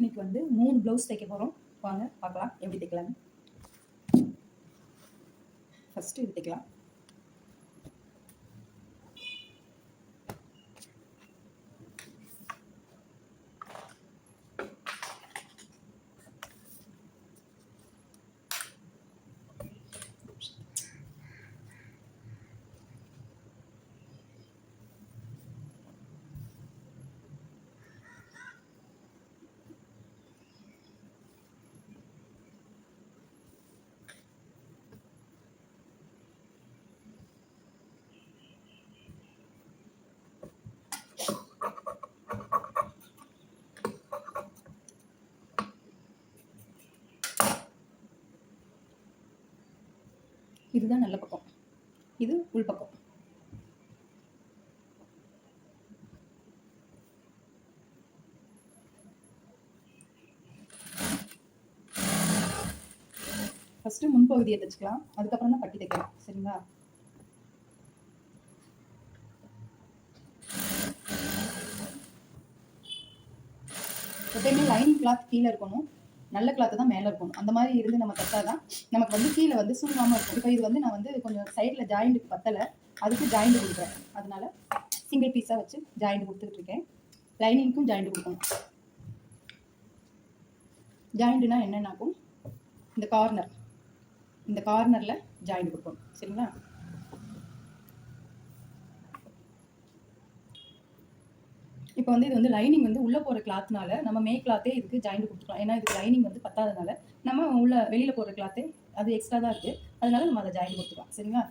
இன்னைக்கு வந்து மூணு ப்ளவுஸ் தைக்க போகிறோம் வாங்க பார்க்கலாம். எப்படி தைக்கலாம்னு ஃபஸ்ட்டு இது தைக்கலாம். இதுதான் நல்ல பக்கம். இது உள்பக்கம் ஃபஸ்ட்டு முன்பகுதியை தைச்சிக்கலாம். அதுக்கப்புறம் தான் பட்டி தைக்கலாம். சரிங்களா? எப்பயுமே லைனிங் கிளாத் கீழே இருக்கணும். நல்ல கிளாத்து தான் மேலே இருக்கணும். அந்த மாதிரி இருந்து நம்ம தைச்சா தான் நமக்கு வந்து கீழே வந்து சுருங்காமல் இருக்கும். இப்போ இது வந்து நான் வந்து கொஞ்சம் சைடில் ஜாயிண்ட்டுக்கு பத்தலை. அதுக்கு ஜாயிண்ட் கொடுக்குறேன். அதனால சிங்கிள் பீஸாக வச்சு ஜாயிண்ட் கொடுத்துட்டு இருக்கேன். லைனிங்க்கும் ஜாயிண்ட் கொடுக்கணும். ஜாயிண்ட்னா என்னென்னாக்கும் இந்த கார்னர் இந்த கார்னரில் ஜாயிண்ட் கொடுக்கணும். சரிங்களா? இப்போ வந்து இது வந்து லைனிங் வந்து உள்ளே போகிற கிளாத்னால நம்ம மே கிளாத்தே இதுக்கு ஜாயிண்ட் கொடுத்துக்கலாம். ஏன்னா இதுக்கு லைனிங் வந்து பத்தாதனால நம்ம உள்ள வெளியில் போகிற கிளாத்தே அது எக்ஸ்ட்ரா தான் இருக்குது அதனால நம்ம அதை ஜாயிண்ட் கொடுத்துக்கலாம். சரிங்களா?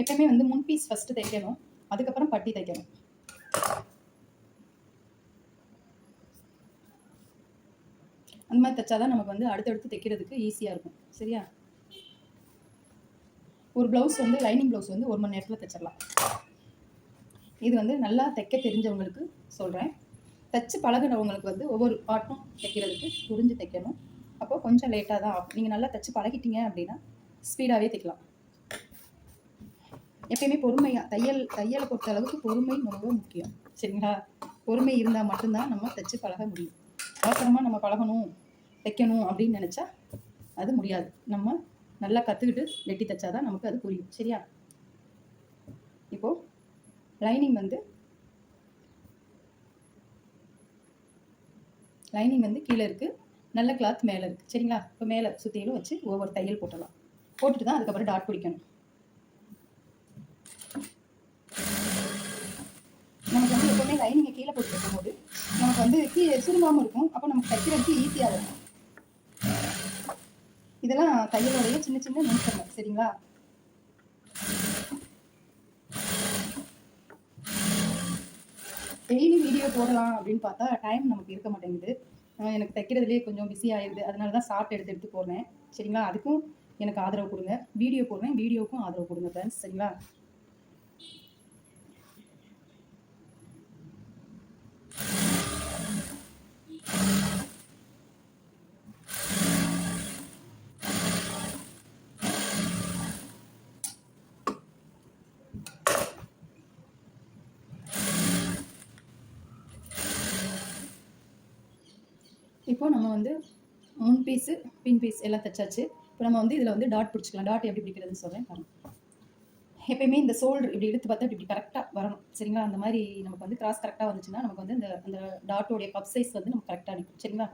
எப்பவுமே வந்து முன் பீஸ் ஃபஸ்ட்டு தைக்கணும். அதுக்கப்புறம் பட்டி தைக்கணும். அந்த மாதிரி தைச்சா தான் நமக்கு வந்து அடுத்தடுத்து தைக்கிறதுக்கு ஈஸியாக இருக்கும். சரியா? ஒரு ப்ளவுஸ் வந்து லைனிங் ப்ளவுஸ் வந்து ஒரு மணி நேரத்தில் தைச்சிடலாம். இது வந்து நல்லா தைக்க தெரிஞ்சவங்களுக்கு சொல்கிறேன் தைச்சு பழகுனவங்களுக்கு வந்து ஒவ்வொரு பாட்டும் தைக்கிறதுக்கு புரிஞ்சு தைக்கணும். அப்போ கொஞ்சம் லேட்டாக தான் ஆகும். நீங்கள் நல்லா தைச்சு பழகிட்டீங்க அப்படின்னா ஸ்பீடாகவே தைக்கலாம். எப்பயுமே பொறுமையாக தையல் தையலை பொறுத்த அளவுக்கு பொறுமை ரொம்ப முக்கியம். சரிங்களா? பொறுமை இருந்தால் மட்டும்தான் நம்ம தைச்சு பழக முடியும். அவசரமாக நம்ம பழகணும். தைக்கணும் அப்படின்னு நினச்சா அது முடியாது. நம்ம நல்லா கற்றுக்கிட்டு வெட்டி தைச்சாதான் நமக்கு அது புரியும். சரியா? இப்போது லைனிங் வந்து லைனிங் வந்து கீழே இருக்குது நல்ல கிளாத் மேலே இருக்குது சரிங்களா? இப்போ மேலே சுற்றிலும் வச்சு ஒவ்வொரு தையல் போட்டலாம் போட்டுட்டு தான் அதுக்கப்புறம் டாட் பிடிக்கணும். நமக்கு வந்து எப்பவுமே லைனிங்கை கீழே போட்டு வைக்கும்போது நமக்கு வந்து கீழே சுருங்காமல் இருக்கும். அப்போ நமக்கு தைக்கிறதுக்கு ஈஸியாக இருக்கும். இதெல்லாம் தையலோடைய சின்ன சின்ன நுணுக்கங்கள் சரிங்களா? டெய்லி வீடியோ போடலாம் அப்படின்னு பார்த்தா டைம் நமக்கு இருக்க மாட்டேங்குது. எனக்கு தைக்கிறதுலேயே கொஞ்சம் பிஸி ஆயிடுது அதனால தான் ஷார்ட் எடுத்து எடுத்து போடுறேன். சரிங்களா? அதுக்கும் எனக்கு ஆதரவு கொடுங்க. வீடியோ போடுறேன். வீடியோவுக்கும் ஆதரவு கொடுங்க ஃப்ரெண்ட்ஸ் சரிங்களா? இப்போ நம்ம வந்து முன் பீஸு பின் பீஸ் எல்லாம் தைச்சாச்சு. இப்போ நம்ம வந்து இதில் வந்து டாட் பிடிச்சிக்கலாம். டாட் எப்படி பிடிக்கிறதுன்னு சொல்கிறேன் பாருங்கள் எப்பயுமே இந்த ஷோல்டர் இப்படி எடுத்து பார்த்தா இப்படி கரெக்டாக வரணும். சரிங்களா? அந்த மாதிரி நமக்கு வந்து கிராஸ் கரெக்டாக வந்துச்சுன்னா நமக்கு வந்து இந்த அந்த டாட்டோடைய கப் சைஸ் வந்து நமக்கு கரெக்டாக நிற்கும். சரிங்களா?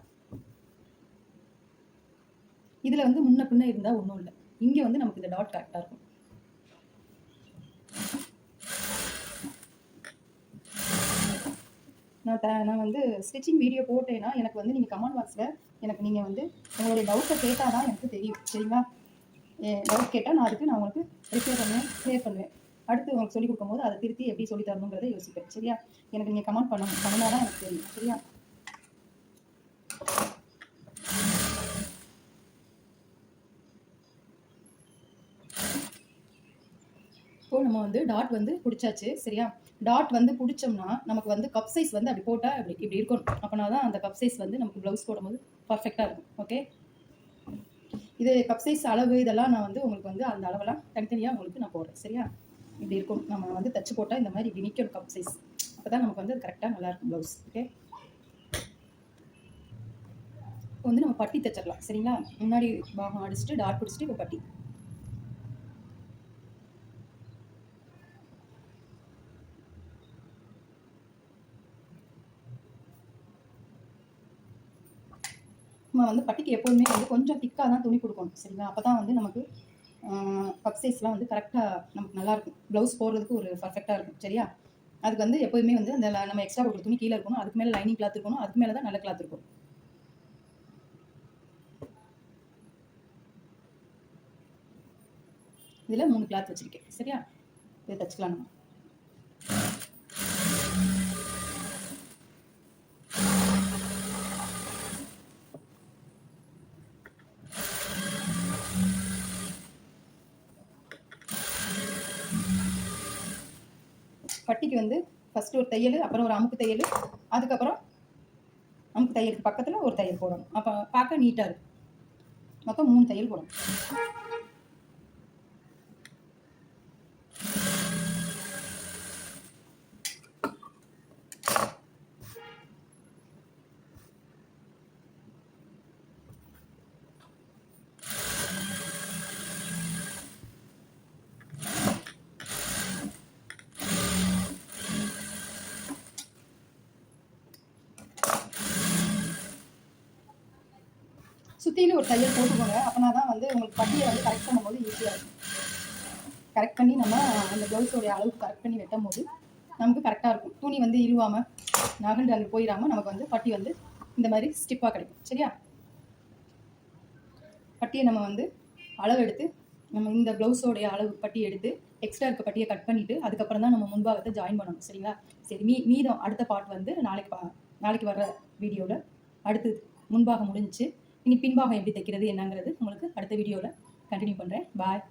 இதில் வந்து முன்ன பின்ன இருந்தால் ஒன்றும் இல்லை. இங்கே வந்து நமக்கு இந்த டாட் கரெக்டாக இருக்கும். நான் த நான் வந்து ஸ்டிச்சிங் வீடியோ போட்டேன்னா எனக்கு வந்து நீங்கள் கமெண்ட் பாக்ஸில் எனக்கு நீங்கள் வந்து உங்களுடைய டவுட்டை கேட்டால் தான் எனக்கு தெரியும். சரிங்களா? டவுட் கேட்டால் நான் அதுக்கு நான் உங்களுக்கு ரிப்ளை பண்ணுவேன் க்ளியர் பண்ணுவேன். அடுத்து உங்களுக்கு சொல்லிக் கொடுக்கும்போது அதை திருத்தி எப்படி சொல்லி தரணுங்கிறத யோசிப்பேன். சரியா? எனக்கு நீங்கள் கமெண்ட் பண்ணணும் பண்ணால் தான் எனக்கு தெரியும். சரியா? இப்போ நம்ம வந்து டாட் வந்து பிடிச்சாச்சு சரியா? டாட் வந்து பிடிச்சோம்னா நமக்கு வந்து கப் சைஸ் வந்து அப்படி போட்டால் இப்படி இப்படி இருக்கணும். அப்போனா தான் அந்த கப் சைஸ் வந்து நமக்கு ப்ளவுஸ் போடும்போது பர்ஃபெக்டாக இருக்கும். ஓகே இது கப் சைஸ் அளவு இதெல்லாம் நான் வந்து உங்களுக்கு வந்து அந்த அளவெல்லாம் தனித்தனியாக உங்களுக்கு நான் போடுறேன். சரியா? இப்படி இருக்கும். நம்ம வந்து தச்சு போட்டால் இந்த மாதிரி இப்படி நிற்கணும் கப் சைஸ் அப்போ தான் நமக்கு வந்து கரெக்டாக நல்லாயிருக்கும் ப்ளவுஸ் ஓகே வந்து நம்ம பட்டி தைச்சிடலாம். சரிங்களா? முன்னாடி பாகம் அடிச்சுட்டு டாட் பிடிச்சிட்டு இப்போ பட்டி. நம்ம வந்து பட்டிக்கு எப்போதுமே வந்து கொஞ்சம் திக்காக தான் துணி கொடுக்கணும் சரிங்களா? அப்போ தான் வந்து நமக்கு பக் சைஸ்லாம் வந்து கரெக்டாக நமக்கு நல்லாயிருக்கும் ப்ளவுஸ் போடுறதுக்கு ஒரு பர்ஃபெக்டாக இருக்கும் சரியா? அதுக்கு வந்து எப்போதுமே வந்து அந்த நம்ம எக்ஸ்ட்ரா கொடுக்குற துணி கீழே இருக்கணும் அதுக்கு மேலே லைனிங் கிளாத் இருக்கணும் அதுக்கு மேலே தான் நல்ல கிளாத் இருக்கும். இதில் மூணு கிளாத் வச்சுருக்கேன் சரியா? இதை தச்சுக்கலாம் நம்ம. பட்டிக்கு வந்து ஃபஸ்ட்டு ஒரு தையல் அப்புறம் ஒரு அமுக்கு தையல் அதுக்கப்புறம் அமுக்கு தையலுக்கு பக்கத்தில் ஒரு தையல் போடணும். அப்போ பார்க்க நீட்டாக இருக்கும். மொத்தம் மூணு தையல் போடணும். சுற்றிலும் ஒரு தையல் போட்டுக்கோங்க. அப்படின்னா தான் வந்து உங்களுக்கு பட்டியை வந்து கரெக்ட் பண்ணும்போது ஈஸியாக இருக்கும். கரெக்ட் பண்ணி நம்ம அந்த ப்ளவுஸோடைய அளவுக்கு கரெக்ட் பண்ணி வெட்டும் போது நமக்கு கரெக்டாக இருக்கும். துணி வந்து இழுவாமல் நகண்டு அங்கே போயிடாமல் நமக்கு வந்து பட்டி வந்து இந்த மாதிரி ஸ்டிப்பாக கிடைக்கும். சரியா? பட்டியை நம்ம வந்து அளவு எடுத்து நம்ம இந்த ப்ளவுஸோடைய அளவு பட்டி எடுத்து எக்ஸ்ட்ரா இருக்க பட்டியை கட் பண்ணிவிட்டு அதுக்கப்புறம் தான் நம்ம முன்பாகத்தை ஜாயின் பண்ணணும். சரிங்களா? சரி மீ மீதம் அடுத்த பார்ட் வந்து நாளைக்கு பா நாளைக்கு வர்ற வீடியோவில் அடுத்து முன்பாக முடிஞ்சுச்சு இனி பின்பாகம் எப்படி தைக்கிறது என்னங்கிறது உங்களுக்கு அடுத்த வீடியோவில் கண்டினியூ பண்ணுறேன் பாய்